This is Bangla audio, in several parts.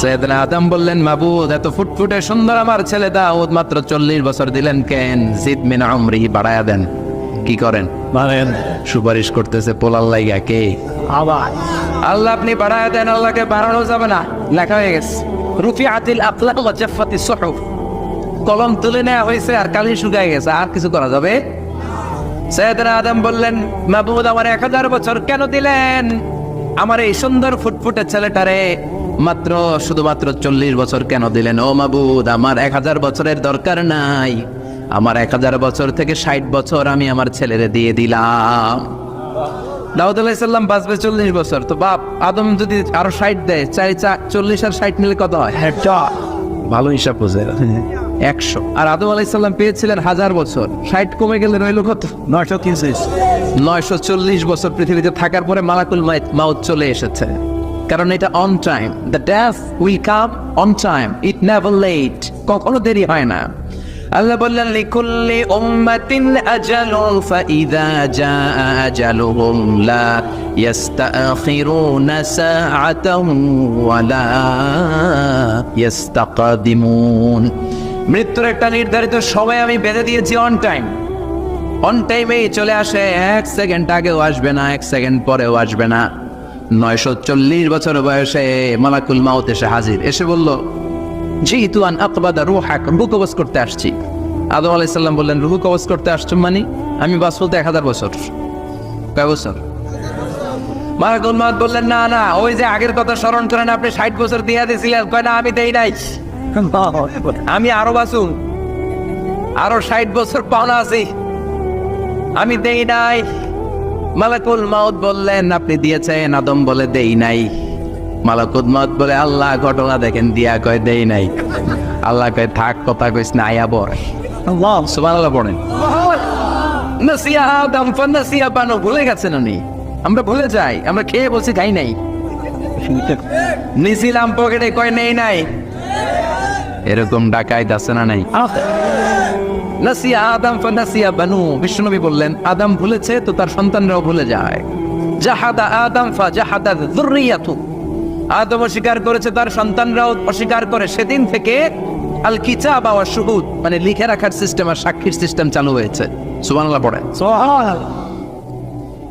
সৈয়দনা আদম বললেন মাবুদ এত ফুটফুটে সুন্দর আমার ছেলে দাউদ মাত্র চল্লিশ বছর দিলেন কেন? জিদ মিন আমরিহি বাড়ায়া দেন। কি করেন? সুপারিশ করতেছে পোলাল লাইগা কে? আল্লাহ আপনি বাড়ায় দেন আল্লাহকে বাড়ানো যাবে না। লেখা হয়ে গেছে রুফি আতিল আকলাম ওয়া জাফাতি সুহুফ। কলম তুলে নেওয়া হয়েছে আর কালি শুকায় গেছে আর কিছু করা যাবে? সৈয়দনা আদম বললেন মাহবুদ আমার এক হাজার বছর কেন দিলেন? আমার এই সুন্দর ফুটফুটে ছেলেটারে মাত্র শুধুমাত্র চল্লিশ বছর কেন দিলেন? ও মাবুদ আমার এক হাজার বছরের দরকার নাই। আমার এক হাজার বছর থেকে ষাট বছর আমি আমার ছেলেরে দিয়ে দিলাম। দাউদ আলাইসাল্লাম বাঁচবে চল্লিশ বছর। তো বাপ আদম যদি আরও ষাট দেয় চাই চা চল্লিশ আর ষাট নিলে কত হয়? ভালো হিসাব বোঝে একশো। আর আদম আলাইসাল্লাম পেয়েছিলেন হাজার বছর। ষাট কমে গেলে রইল কত? নয়শো তিনশো নয়শো চল্লিশ বছর পৃথিবীতে থাকার পরে মালাকুল মাউত চলে এসেছে। কারণ এটা on time the death will come on time it never late কখনো দেরি হয় না। আল্লাহ বললেন, লিকুল্লি উম্মাতিন আজালুন ফাইদা জাআ আজালুহুম লা ইস্তাখিরুনা সাআতান ওয়ালা ইস্তাকদিমুন মৃত্যুর একটা নির্ধারিত সময় আমি বেঁধে দিয়েছি অন টাইম অন টাইমেই চলে আসে, এক সেকেন্ড আগেও আসবে না, এক সেকেন্ড পরেও আসবে না। নয়শো চল্লিশ বছর বয়সে মালাকুল মাউত এসে হাজির। এসে বলল জি তুয়ান আকবাদা রুহাক রুহু কবজ করতে আসছি। আদম আলাইসাল্লাম বললেন রুহু কবজ করতে আসছো মানে? আমি বাস বলতে এক হাজার বছর। কয় বছর? মালাকুল মাউত বললেন না না ওই যে আগের কথা স্মরণ করেন আপনি ষাট বছর দিয়ে দিয়েছিলেন কয় না আমি দেই নাই। আমি আরও বাসুন আরও ষাট বছর পাওনা আছি। আমি দেই নাই। মালাকুল মাউত বললেন আপনি দিয়েছেন আদম বলে দেই নাই। মালাকুল মাউত বলে আল্লাহ ঘটনা দেখেন দিয়া কয় দেই নাই। আল্লাহ কয় থাক কথা কইস না আয়া বর সুবহানাল্লাহ পড়েন। নাসিয়া আদম ফানাসিয়া বানু ভুলে গেছেন উনি। আমরা ভুলে যাই আমরা খেয়ে বলছি খাই নাই। নিছিলাম পকেটে কয় নেই নাই। এরকম ডাকাইত আছে না নাই? নাসিয়া আদম ফানাসিয়া বানু। বিষ্ণুনবী বললেন, আদম ভুলেছে তো তার সন্তানরাও ভুলে যায়। জাহাদা আদম ফা জাহাদা যুররিয়াতু। আদম অস্বীকার করেছে, তার সন্তানরাও অস্বীকার করে। সেদিন থেকে আল কিতাব বা অশুহুদ মানে লিখে রাখার সিস্টেম আর সাক্ষীর সিস্টেম চালু হয়েছে। সুবহানাল্লাহ পড়ে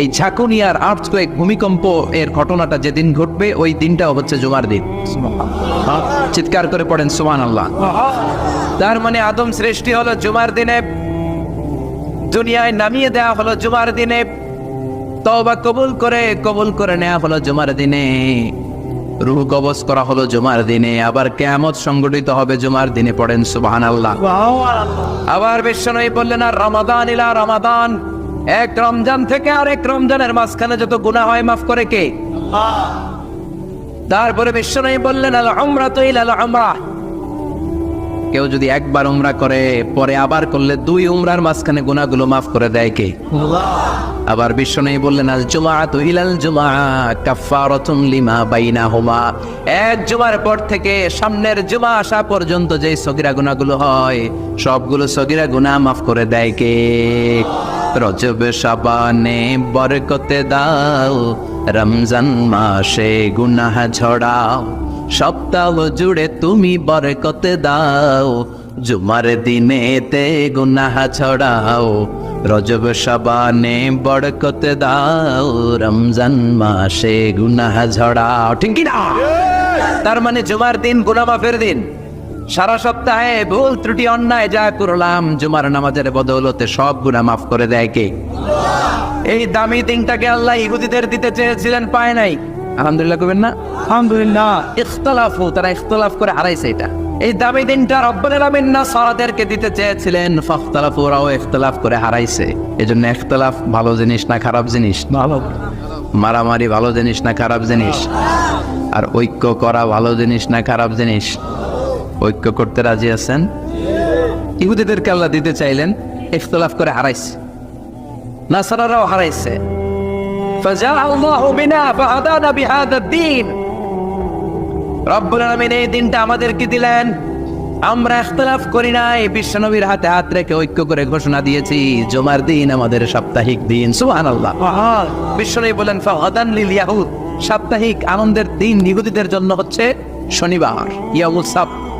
এই ঝাঁকুনি আর আর্থকোয়েক ভূমিকম্প এর ঘটনাটা যেদিন ঘটবে ওই দিনটাও হচ্ছে জুমার দিন। চিৎকার করে পড়েন সুমান আল্লাহ তার মানে আদম সৃষ্টি হলো জুমার দিনে দুনিয়ায় নামিয়ে দেওয়া হলো জুমার দিনে তওবা কবুল করে কবুল করে নেওয়া হলো জুমার দিনে। রুহ কবজ করা হলো জুমার দিনে আবার কেয়ামত সংগঠিত হবে জুমার দিনে পড়েন সুবহান আল্লাহ আবার বিশ্বনবী বললেন আর রমাদান ইলা রমাদান। এক রমজান থেকে আরেক রমজানের মাঝখানে যত গুনাহ হয়, মাফ করে কে? তারপরে বিশ্বনবী বললেন, আল উমরা তো উমরা। কেউ যদি একবার উমরা করে, পরে আবার করলে দুই উমরার মাঝখানে গুনাহগুলো মাফ করে দেয় কে? আবার বিশ্বনবী বললেন, আল জুমাআতু ইলাল জুমআ কাফফারাতুন লিমা এক জুমার পর থেকে সামনের জুমা আসা পর্যন্ত যে সগিরা গুনাহগুলো হয়, সবগুলো সগিরা গুনাহ মাফ করে দেয় কে? রজব শাবানে বরকতে দাও। রমজান মাসে গুনাহ ঝড়াও। সপ্তাহ জুড়ে তুমি বরকতে দাও। জুমার দিনেতে গুনাহ ছড়াও রজব শাবানে বরকতে দাও। রমজান মাসে গুনাহ ঝড়াও। ঠিক না তার মানে জুমার দিন গুনাহ মাফের দিন। সারা সপ্তাহে ভুল ত্রুটি অন্যায় যা করলাম জুমার নামাজের বদৌলতে সব গুনাহ মাফ করে দেয় কে? এই দামি দিনটাকে আল্লাহ ইহুদিদের দিতে চেয়েছিলেন পায় নাই। আলহামদুলিল্লাহ কবেন না? আলহামদুলিল্লাহ। ইখতলাফু তারা ইখতলাফ করে হারাইছে এটা। এই দামি দিনটা রব্বুল আলামিন না সারাদেরকে দিতে চেয়েছিলেন ফাখতালাফু ওরাও ইখতলাফ করে হারাইছে। এজন্য ইখতলাফ ভালো জিনিস না খারাপ জিনিস? ভালো। মারামারি ভালো জিনিস না খারাপ জিনিস? আর ঐক্য করা ভালো জিনিস না খারাপ জিনিস? ঐক্য করতে রাজি আছেন? ইহুদিদেরকে আল্লাহ দিতে চাইলেন ইফতলাফ করে হারাইছে। নাসারারাও হারাইছে। ঐক্য করে ঘোষণা দিয়েছি জমার দিন আমাদের সাপ্তাহিক দিন সুহান বলেন সাপ্তাহিক আনন্দের দিন নিহুদিদের জন্য হচ্ছে শনিবার ইয়ামুল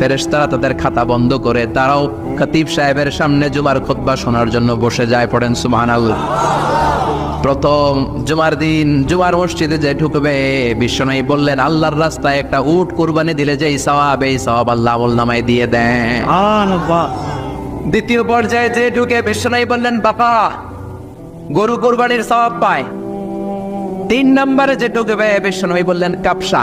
ফেরেশতারা তাদের খাতা বন্ধ করে তারাও খতিব সাহেবের সামনে জুমার খুতবা শোনার জন্য বসে যায় পড়েন সুবহানাল্লাহ। প্রথম জুমার দিন জুমার মসজিদে যে ঢুকবে বিশ্বনয়ী বললেন আল্লাহর রাস্তায় একটা উট কুরবানি দিলে যেই সওয়াব এই সওয়াব আল্লাহ নামায় দিয়ে দেন। দ্বিতীয় পর্যায়ে যে ঢুকে বিশ্বনয়ী বললেন বাবা গরু কুরবানির সওয়াব পায়। তিন নম্বরে যে ঢুকবে বিশ্বনয়ী বললেন কাপসা।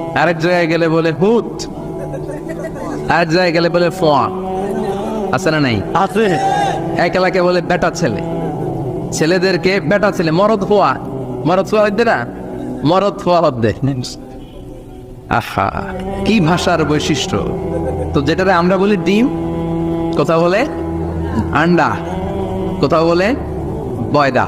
আরেক জায়গায় গেলে বলে হুত। আরেক জায়গায় গেলে বলে ফোয়া। আছে না নাই? আছে। এক এলাকায় বলে বেটা ছেলে। ছেলেদেরকে বেটা ছেলে মরদ হওয়া মরদ হওয়া হইতে না? মরদ হওয়া হদ্দে আহা কি ভাষার বৈশিষ্ট্য? তো যেটারে আমরা বলি ডিম কোথাও বলে আন্ডা কোথাও বলে বয়দা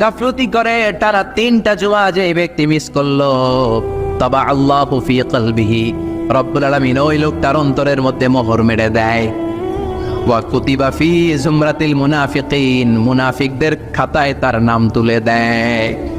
গাফলতি করে, তারা তিনটা জুয়া যে ব্যক্তি মিস করল। তবা আল্লাহ ফি কলবিহি। রব্বুল আলামিন ওই লোক তার অন্তরের মধ্যে মোহর মেরে দেয়। ওয়া কুতিবা জুমরাতিল মুনাফিকিন। মুনাফিকদের খাতায় তার নাম তুলে দেয়।